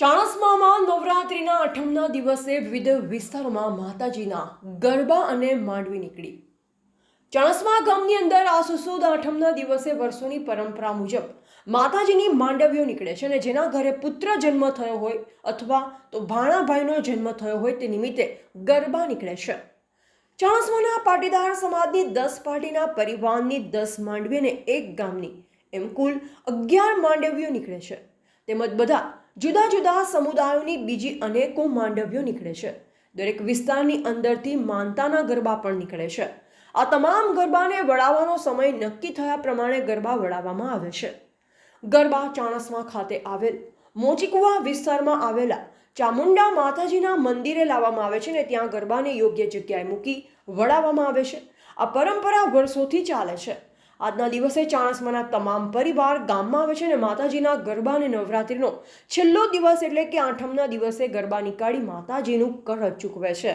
ચાણસ્મામાં નવરાત્રિના આઠમના દિવસે વિવિધ વિસ્તારોમાં માતાજીના ગરબા અને માંડવી નીકળી. ચાણસ્મા ગામની અંદર આ સુસુદ આઠમના દિવસે વર્ષોની પરંપરા મુજબ માતાજીની માંડવીઓ નીકળે છે અને જેના ઘરે પુત્ર જન્મ થયો હોય અથવા તો ભાણાભાઈનો જન્મ થયો હોય તે નિમિત્તે ગરબા નીકળે છે. ચાણસ્માના પાટીદાર સમાજની દસ પાર્ટીના પરિવારની દસ માંડવી અને એક ગામની એમ કુલ અગિયાર માંડવીઓ નીકળે છે. તેમજ બધા જુદા જુદા સમુદાયોની બીજી અનેકો માંડવ્યો નીકળે છે. દરેક વિસ્તારની અંદરથી માનતાના ગરબા પણ નીકળે છે. આ તમામ ગરબાને વડાવવાનો સમય નક્કી થયા પ્રમાણે ગરબા વડાવવામાં આવે છે. ગરબા ચાણસમા ખાતે આવેલ, મોચીકુવા વિસ્તારમાં આવેલા ચામુંડા માતાજીના મંદિરે લાવવામાં આવે છે ને ત્યાં ગરબાને યોગ્ય જગ્યાએ મૂકી વડાવવામાં આવે છે. આ પરંપરા વર્ષોથી ચાલે છે. આજના દિવસે ચાણસમાના તમામ પરિવાર ગામમાં આવે છે અને માતાજીના ગરબા અને નવરાત્રિનો છેલ્લો દિવસ એટલે કે આઠમના દિવસે ગરબા નીકાળી માતાજીનું કરજ ચૂકવે છે.